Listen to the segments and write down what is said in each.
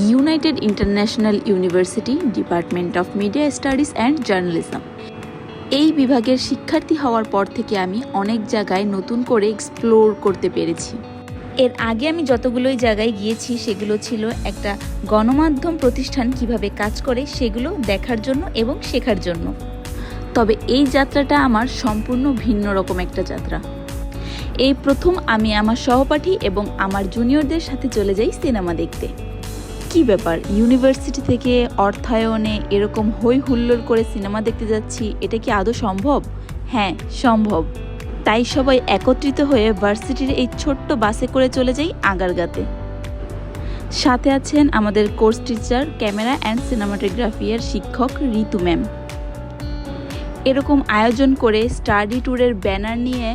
United International University Department of Media Studies and Journalism এই বিভাগের শিক্ষার্থী হওয়ার পর থেকে আমি অনেক জায়গায় নতুন করে এক্সপ্লোর করতে পেরেছি। এর আগে আমি যতগুলোই জায়গায় গিয়েছি, সেগুলো ছিল একটা গণমাধ্যম প্রতিষ্ঠান কীভাবে কাজ করে সেগুলো দেখার জন্য এবং শেখার জন্য। তবে এই যাত্রাটা আমার সম্পূর্ণ ভিন্ন রকম একটা যাত্রা। এই প্রথম আমি আমার সহপাঠী এবং আমার জুনিয়রদের সাথে চলে যাই সিনেমা দেখতে। কি ব্যাপার? ইউনিভার্সিটি থেকে অর্থায়নে এরকম হই হুল্লোড় করে সিনেমা দেখতে যাচ্ছি, এটা কি আদৌ সম্ভব? হ্যাঁ সম্ভব। তাই সবাই একত্রিত হয়ে ভার্সিটির এই ছোট্ট বাসে করে চলে যাই আগারগাতে। সাথে আছেন আমাদের course teacher, camera and cinematography এর শিক্ষক ঋতু ম্যাম। এরকম আয়োজন করে স্টাডি ট্যুরের ব্যানার নিয়ে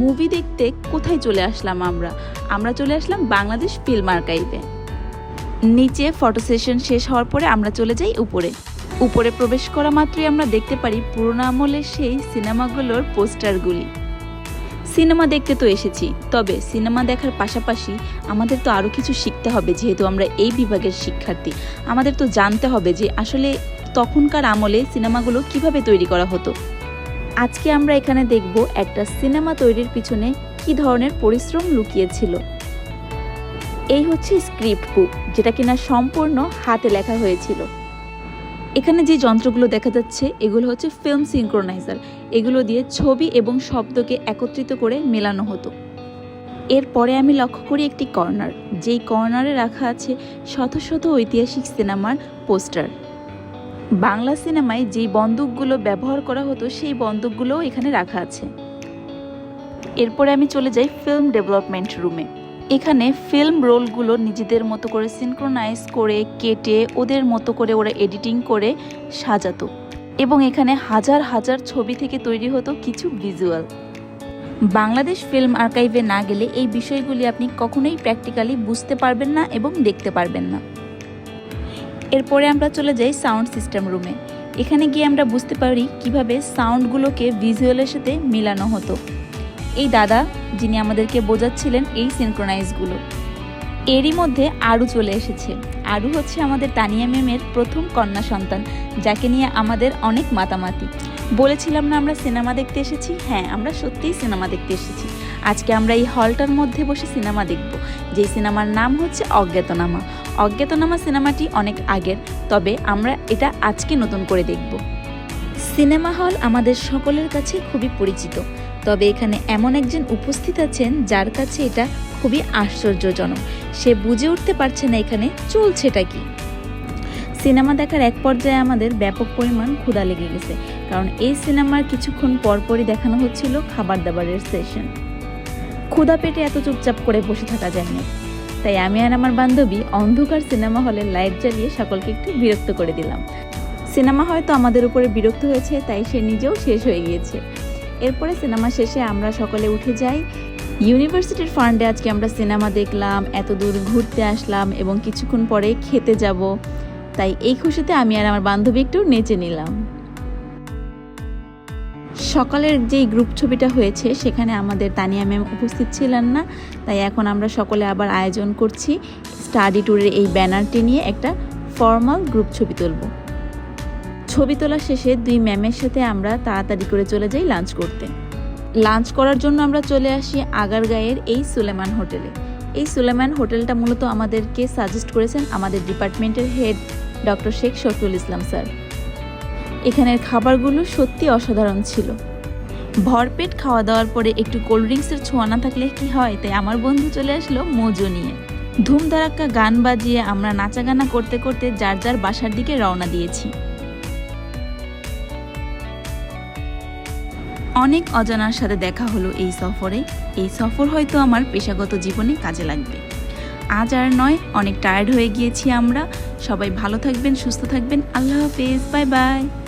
মুভি দেখতে কোথায় চলে আসলাম আমরা? আমরা চলে আসলাম বাংলাদেশ ফিল্ম আর্কাইভে। নিচে ফটো সেশন শেষ হওয়ার পরে আমরা চলে যাই উপরে। উপরে প্রবেশ করা মাত্রই আমরা দেখতে পারি পুরোনো আমলের সেই সিনেমাগুলোর পোস্টারগুলি। সিনেমা দেখতে তো এসেছি, তবে সিনেমা দেখার পাশাপাশি আমাদের তো আরও কিছু শিখতে হবে, যেহেতু আমরা এই বিভাগের শিক্ষার্থী। আমাদের তো জানতে হবে যে আসলে তখনকার আমলে সিনেমাগুলো কীভাবে তৈরি করা হতো। আজকে আমরা এখানে দেখব একটা সিনেমা তৈরির পিছনে কি ধরনের পরিশ্রম লুকিয়েছিল। এই হচ্ছে স্ক্রিপ্ট বুক যেটা কিনা সম্পূর্ণ হাতে লেখা হয়েছিল। এখানে যে যন্ত্রগুলো দেখা যাচ্ছে, এগুলো হচ্ছে ফিল্ম সিনক্রোনাইজার এগুলো দিয়ে ছবি এবং শব্দকে একত্রিত করে মেলানো হতো। এরপরে আমি লক্ষ্য করি একটি কর্নার যেই কর্নারে রাখা আছে শত শত ঐতিহাসিক সিনেমার পোস্টার বাংলা সিনেমায় যেই বন্দুকগুলো ব্যবহার করা হতো, সেই বন্দুকগুলোও এখানে রাখা আছে। এরপরে আমি চলে যাই ফিল্ম ডেভেলপমেন্ট রুমে এখানে ফিল্ম রোলগুলো নিজেদের মতো করে সিনক্রোনাইজ করে, কেটে, ওদের মতো করে ওরা এডিটিং করে সাজাতো। এবং এখানে হাজার হাজার ছবি থেকে তৈরি হতো কিছু ভিজুয়াল বাংলাদেশ ফিল্ম আর্কাইভে না গেলে এই বিষয়গুলি আপনি কখনোই প্র্যাকটিক্যালি বুঝতে পারবেন না এবং দেখতে পারবেন না। এরপরে আমরা চলে যাই সাউন্ড সিস্টেম রুমে এখানে গিয়ে আমরা বুঝতে পারি কীভাবে সাউন্ডগুলোকে ভিজুয়ালের সাথে মিলানো হতো। এই দাদা যিনি আমাদেরকে বোঝাচ্ছিলেন এই সিনক্রোনাইজগুলো এরই মধ্যে আরু চলে এসেছে। আরু হচ্ছে আমাদের তানিয়া ম্যামের প্রথম কন্যা সন্তান, যাকে নিয়ে আমাদের অনেক মাতামাতি। বলেছিলাম না আমরা সিনেমা দেখতে এসেছি? হ্যাঁ আমরা সত্যিই সিনেমা দেখতে এসেছি। আজকে আমরা এই হলটার মধ্যে বসে সিনেমা দেখব, যেই সিনেমার নাম হচ্ছে অজ্ঞাতনামা। অজ্ঞাতনামা সিনেমাটি অনেক আগের, তবে আমরা এটা আজকে নতুন করে দেখব। সিনেমা হল আমাদের সকলের কাছে খুবই পরিচিত। তবে এখানে এমন একজন উপস্থিত আছেন যার কাছে এটা খুবই আশ্চর্যজনক। সে বুঝে উঠতে পারছে না এখানে চলছেটা কি। সিনেমা দেখার এক পর্যায়ে আমাদের ব্যাপক পরিমাণ ক্ষুধা লেগে গেছে, কারণ এই সিনেমার কিছুক্ষণ পরপরই দেখানো হচ্ছিল খাবার দাবারের সেশন। ক্ষুধা পেটে এত চুপচাপ করে বসে থাকা যায় না তাই আমি আর আমার বান্ধবী অন্ধকার সিনেমা হলে লাইট জ্বালিয়ে সকলকে একটু বিরক্ত করে দিলাম। সিনেমা হয়তো আমাদের উপরে বিরক্ত হয়েছে, তাই সে নিজেও শেষ হয়ে গিয়েছে। এরপরে সিনেমা শেষে আমরা সকলে উঠে যাই। ইউনিভার্সিটির ফান্ডে আজকে আমরা সিনেমা দেখলাম, এত দূর ঘুরতে আসলাম এবং কিছুক্ষণ পরে খেতে যাব। তাই এই খুশিতে আমি আর আমার বান্ধবী একটু নেচে নিলাম। সকালের যেই গ্রুপ ছবিটা হয়েছে, সেখানে আমাদের তানিয়া ম্যাম উপস্থিত ছিলেন না, তাই এখন আমরা সকলে আবার আয়োজন করছি। স্টাডি ট্যুরের এই ব্যানারটি নিয়ে একটা ফর্মাল গ্রুপ ছবি তুলব। ছবি তোলা শেষে দুই ম্যামের সাথে আমরা তাড়াতাড়ি করে চলে যাই লাঞ্চ করতে। লাঞ্চ করার জন্য আমরা চলে আসি আগারগাঁয়ের এই সুলেমান হোটেলে। এই সুলেমান হোটেলটা মূলত আমাদেরকে সাজেস্ট করেছেন আমাদের ডিপার্টমেন্টের head doctor Sheikh Shafiul Islam sir. এখানের খাবারগুলো সত্যি অসাধারণ ছিল। ভরপেট খাওয়া দাওয়ার পরে একটু কোল্ড ড্রিঙ্কসের ছোঁয়া না থাকলে কি হয়, তাই আমার বন্ধু চলে আসলো মোজো নিয়ে। ধুমধারাক্কা গান বাজিয়ে আমরা নাচাগানা করতে করতে যার যার বাসার দিকে রওনা দিয়েছি। অনেক অজানার সাথে দেখা হলো এই সফরে। এই সফর হয়তো আমার পেশাগত জীবনে কাজে লাগবে। আজ আর নয়, অনেক টায়ার্ড হয়ে গিয়েছি আমরা। সবাই ভালো থাকবেন, সুস্থ থাকবেন। আল্লাহ হাফেজ, বাই বাই।